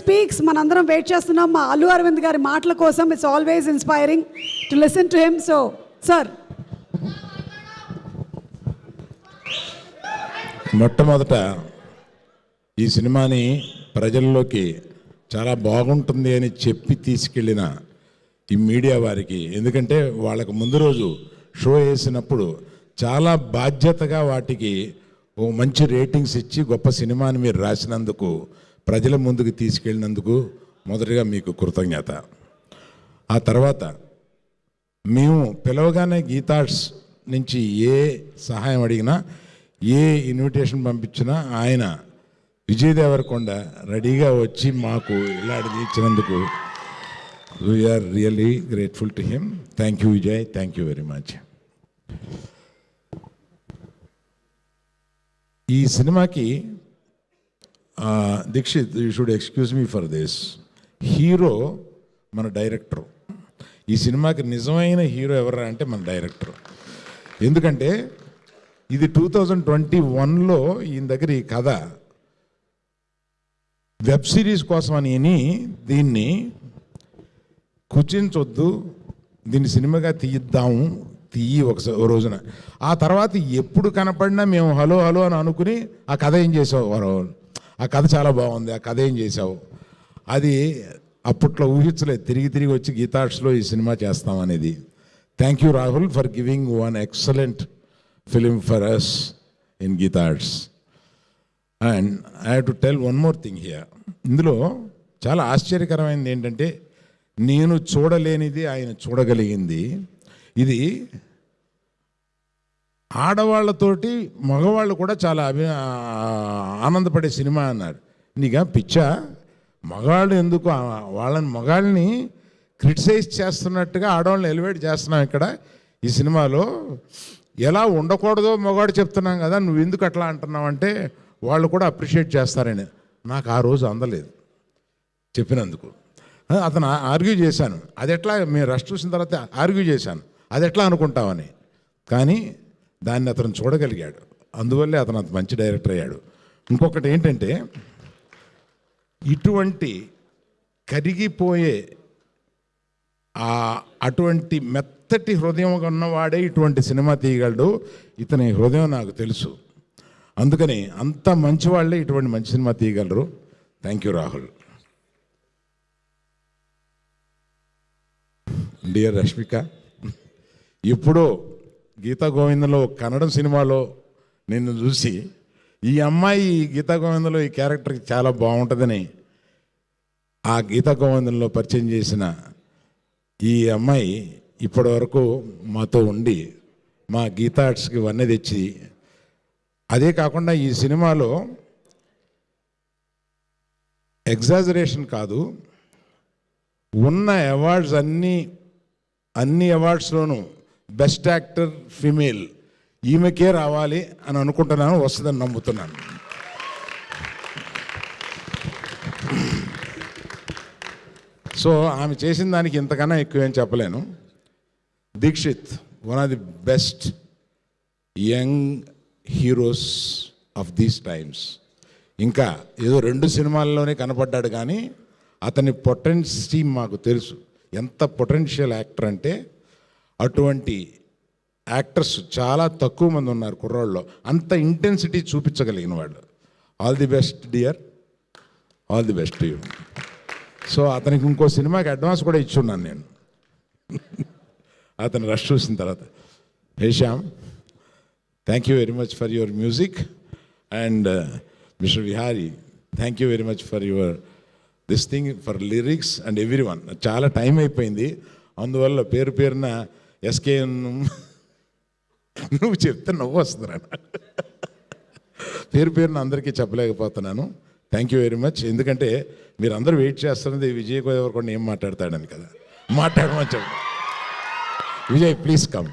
Speaks. మనందరం wait చేస్తున్నాం మా అల్లు అరవింద్ గారి మాటల కోసం. It's always inspiring to listen to him so sir మొట్టమొదట ఈ సినిమాని ప్రజల్లోకి చాలా బాగుంటుంది అని చెప్పి తీసుకెళ్ళిన ఈ మీడియా వారికి. ఎందుకంటే వాళ్ళకు ముందు రోజు షో వేసినప్పుడు చాలా బాధ్యతగా వాటికి ఓ మంచి రేటింగ్స్ ఇచ్చి గొప్ప సినిమాని మీరు రాసినందుకు ప్రజల ముందుకు తీసుకెళ్ళినందుకు మొదటగా మీకు కృతజ్ఞత. ఆ తర్వాత మేము పిలవగానే గీతార్ట్స్ నుంచి ఏ సహాయం అడిగినా ఏ ఇన్విటేషన్ పంపించినా ఆయన విజయ్ దేవరకొండ రెడీగా వచ్చి మాకు ఇలాంటిది ఇచ్చినందుకు we are really grateful to him thank you Vijay thank you very much ఈ సినిమాకి Dikshit you should excuse me for this hero మన డైరెక్టర్ ఈ సినిమాకి నిజమైన హీరో ఎవరా అంటే మన డైరెక్టర్ ఎందుకంటే ఇది టూ థౌజండ్ ట్వంటీ వన్లో ఈయన దగ్గర ఈ కథ. వెబ్ సిరీస్ కోసం అని విని దీన్ని కుచించొద్దు దీన్ని సినిమాగా తీయిద్దాము తీయి ఒకసారి ఓ రోజున. ఆ తర్వాత ఎప్పుడు కనపడినా మేము హలో హలో అని అనుకుని ఆ కథ ఏం చేసావు వారు ఆ కథ చాలా బాగుంది ఆ కథ ఏం చేసావు అది అప్పట్లో ఊహించలేదు తిరిగి తిరిగి వచ్చి గీతాక్షలో ఈ cinema చేస్తామనేది thank you Rahul for giving one excellent film for us in Geetha Arts and I have to tell one more thing here ఇందులో చాలా ఆశ్చర్యకరమైనది ఏంటంటే నేను చూడలేనిది ఆయన చూడగలిగింది. ఇది ఆడవాళ్ళతోటి మగవాళ్ళు కూడా చాలా అభి ఆనందపడే సినిమా అన్నారు. నీగా పిచ్చా? మగాళ్ళు ఎందుకు? వాళ్ళని మగాళ్ళని క్రిటిసైజ్ చేస్తున్నట్టుగా ఆడవాళ్ళని ఎలివేట్ చేస్తున్నాం ఇక్కడ ఈ సినిమాలో. ఎలా ఉండకూడదో మగవాడు చెప్తున్నాం కదా నువ్వు ఎందుకు అట్లా అంటున్నావు అంటే వాళ్ళు కూడా అప్రిషియేట్ చేస్తారని. నాకు ఆ రోజు అందలేదు చెప్పినందుకు. అతను ఆర్గ్యూ చేశాను. అది ఎట్లా మేము రష్ చూసిన తర్వాత ఆర్గ్యూ చేశాను. అది ఎట్లా అనుకుంటామని కానీ దాన్ని అతను చూడగలిగాడు. అందువల్లే అతను అంత మంచి డైరెక్టర్ అయ్యాడు. ఇంకొకటి ఏంటంటే ఇటువంటి కరిగిపోయే ఆ అటువంటి మెత్తటి హృదయం ఉన్నవాడే ఇటువంటి సినిమా తీయగలడు. ఇతని హృదయం నాకు తెలుసు. అందుకని అంత మంచి వాళ్ళే ఇటువంటి మంచి cinema తీయగలరు. Thank you Rahul dear Rashmika ఇప్పుడు గీతా గోవిందంలో కన్నడం సినిమాలో నిన్ను చూసి ఈ అమ్మాయి ఈ గీతా గోవిందంలో ఈ క్యారెక్టర్కి చాలా బాగుంటుందని ఆ గీతా గోవిందంలో పరిచయం చేసిన ఈ అమ్మాయి ఇప్పటి వరకు మాతో ఉండి మా గీతా ఆర్ట్స్కి వన్నె తెచ్చి అదే కాకుండా ఈ సినిమాలో ఎగ్జాజరేషన్ కాదు ఉన్న అవార్డ్స్ అన్నీ అన్ని అవార్డ్స్లోనూ బెస్ట్ యాక్టర్ ఫిమేల్ ఈమెకే రావాలి అని అనుకుంటున్నాను వస్తుందని నమ్ముతున్నాను. సో ఆమె చేసిన దానికి ఇంతకన్నా ఎక్కువ ఏం చెప్పలేను. Dikshit one of the best young heroes of these times ఇంకా ఏదో రెండు సినిమాల్లోనే కనపడ్డాడు కానీ అతని పొటెన్సీ మాకు తెలుసు. ఎంత పొటెన్షియల్ యాక్టర్ అంటే అటువంటి యాక్టర్స్ చాలా తక్కువ మంది ఉన్నారు కుర్రాళ్ళు అంత ఇంటెన్సిటీ చూపించగలిగిన వాళ్ళు. All the best dear all the best you so అతనికి ఇంకో సినిమాకి అడ్వాన్స్ కూడా ఇచ్చున్నాను నేను. అతను రష్ చూసిన తర్వాత. Hey Shyam thank you very much for your music and mister Vihari thank you very much for your this thing for lyrics and everyone చాలా time అయిపోయింది. అందువల్ల పేరు పేరున ఎస్కే నువ్వు చెప్తే నవ్వు వస్తుందిరా. పేరు పేరున అందరికీ చెప్పలేకపోతున్నాను. థ్యాంక్ యూ వెరీ మచ్ ఎందుకంటే మీరు అందరూ వెయిట్ చేస్తున్నది విజయ్ దేవరకొండ ఏం మాట్లాడతాడని కదా. మాట్లాడమని చెప్పు. Vijay please come